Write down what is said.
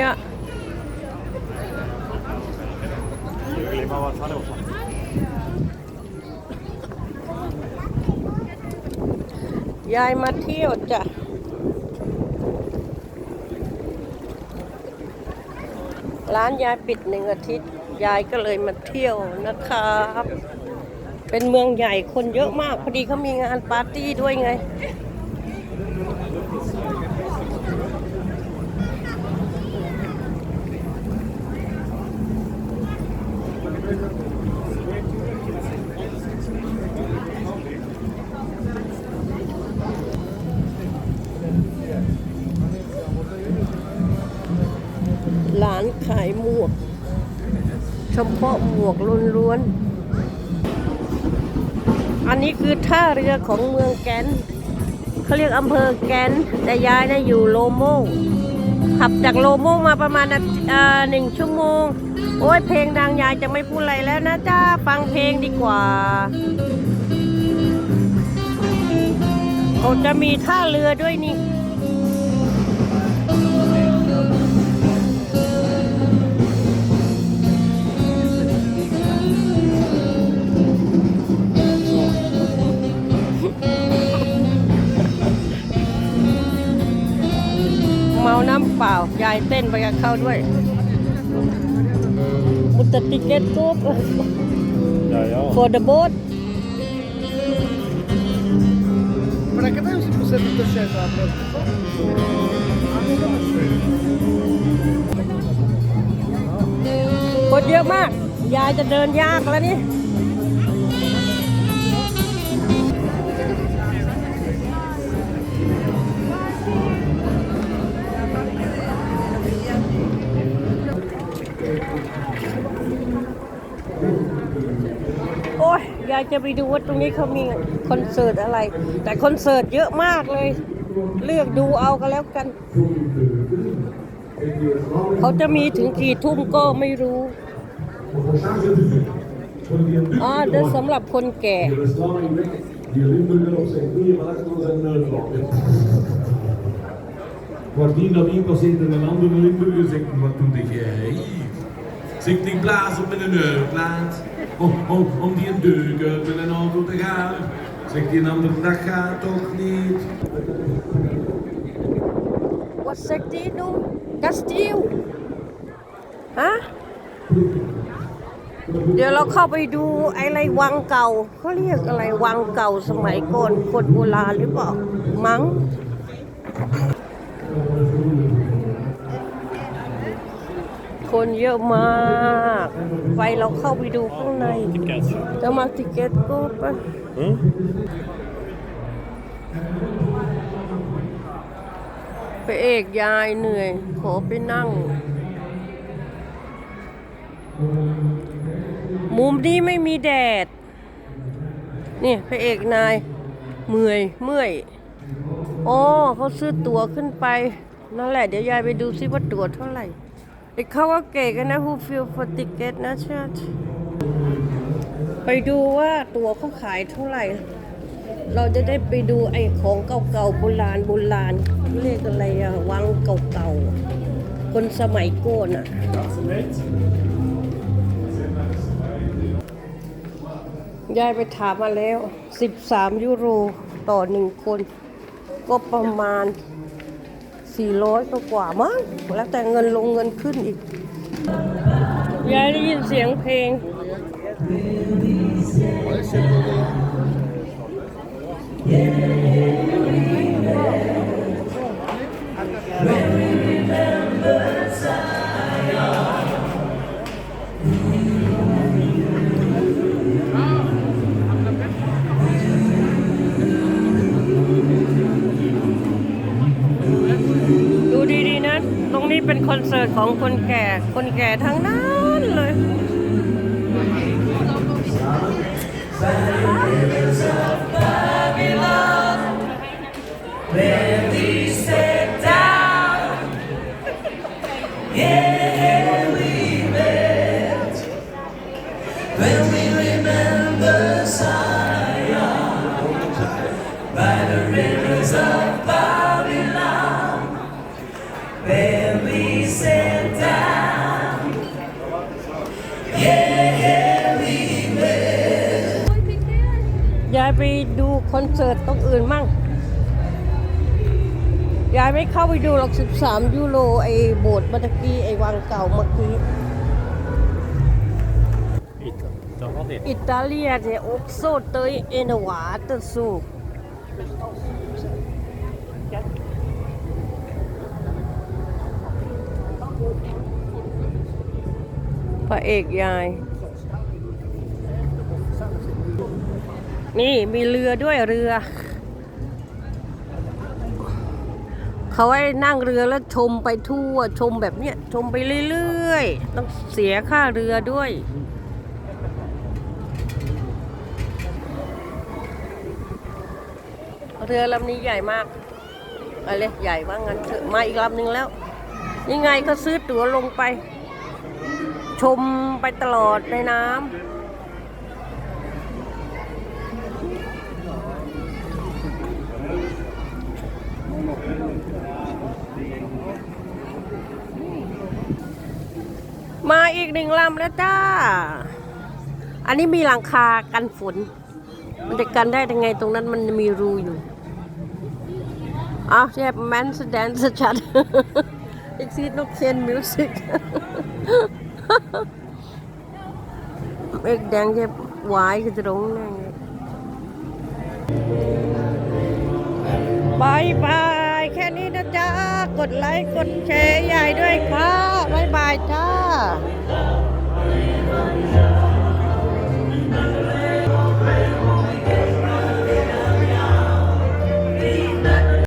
Ja. ยายมาเที่ยวจ้ะร้านยายปิดหนึ่งอาทิตย์ ยายก็เลยมาเที่ยวนะครับ เป็นเมืองใหญ่คนเยอะมาก พอดีเขามีงานปาร์ตี้ด้วยไง ฉพาะหมวกล้วนๆ อันนี้คือท่าเรือของเมืองแกนเขาเรียกอำเภอแกนแต่ยายนะอยู่โลโมขับจากโลโมมาประมาณหนึ่งชั่วโมง โอ้ยเพลงดังยายจะไม่พูดอะไรแล้วนะจ้าฟังเพลงดีกว่าเขาจะมีท่าเรือด้วยนี่ มาน้ำเปล่ายายเต้นไปกับเขาด้วยมุตติเกตกุ๊บ Ja, ja. for the boat Maar dan kan je ook zetten te zetten aan het คนเยอะมาก ยายจะเดินยากแล้วนี่ จะไปดูว่าตรงนี้เขามีคอนเสิร์ตอะไร แต่คอนเสิร์ตเยอะมากเลย เลือกดูเอากันแล้วกัน เขาจะมีถึงกี่ทุ่มก็ไม่รู้อ๋อเดสำหรับคนแก่ว o r d i n dat iemand zit en een ander Limburger zegt, wat doe jij? Zingt in blaas met een neurplaat. Om, om, om die een deuk uit met een auto te gaan. Zegt die een ander, dat gaat toch niet? Wat zegt die nu? Kasteel ฮะเดี๋ยวเราเข้าไปดูอะไรวังเก่าเขาเรียกอะไรวังเก่าสมัยก่อนคนโบราณหรือเปล่ามั้ง คนเยอะมาก ไปเราเข้าไปดูข้างใน Ticket. จะมาติเกตก็ไป Hm? ไปเอกยายเหนื่อย ขอไปนั่ง มุมนี้ไม่มีแดด นี่พระเอกนาย เมื่อยเมื่อยอ๋อเขาซื้อตั๋วขึ้นไป นั่นแหละ เดี๋ยวยายไปดูซิว่าตั๋วเท่าไหร่ไอ้ เขาก็เก๋กันนะ who feel for ticket นะชาติไปดูว่าตั๋วเขาขายเท่าไหร่ เราจะได้ไปดูไอ้ของเก่าๆโบราณโบราณเรียกอะไรอะวังเก่าๆ คนสมัยโก้นอะยายไปถามมาแล้ว 13 ยูโรต่อหนึ่งคน ก็ประมาณ 400 ก็กว่ามั้งแล้วแต่เงินลงเงินขึ้นอีกยายได้ยินเสียงเพลง ของคนแก่ คนแก่ทั้งนั้นเลย When ไปดูคอนเสิร์ตตรงอื่นมั่ง ยายไม่เข้าไปดูหรอก 13 ยูโรไอ้โบสถ์เมื่อตะกี้ ไอ้วังเก่าเมื่อกี้ It, det var det. อิตาเลียเนี่ยอกโซเตยเอนวาเตอร์สูพระเอกยาย นี่มีเรือด้วยเรือ เขาให้นั่งเรือแล้วชมไปทั่วชมแบบเนี้ยชมไปเรื่อยๆ ต้องเสียค่าเรือด้วย เรือลำนี้ใหญ่มากอะไรใหญ่ว่างั้นเถอะมาอีกลำหนึ่งแล้วยังไงก็ซื้อตั๋วลงไป ชมไปตลอดในน้ำ มาอีกหนึ่งลำแล้วจ้า อันนี้มีหลังคากันฝน มันจะกันได้ยังไงตรงนั้นมันมีรูอยู่อ้าวแยบแมนสแดนสชัดอีกซีดนกเคนมิวสิกเอกแดงแยบวายคือตรงนั่นไง บายบายแค่นี้นะจ๊ะ กดไลค์กดแชร์ใหญ่ด้วยค่ะบายบายจ้า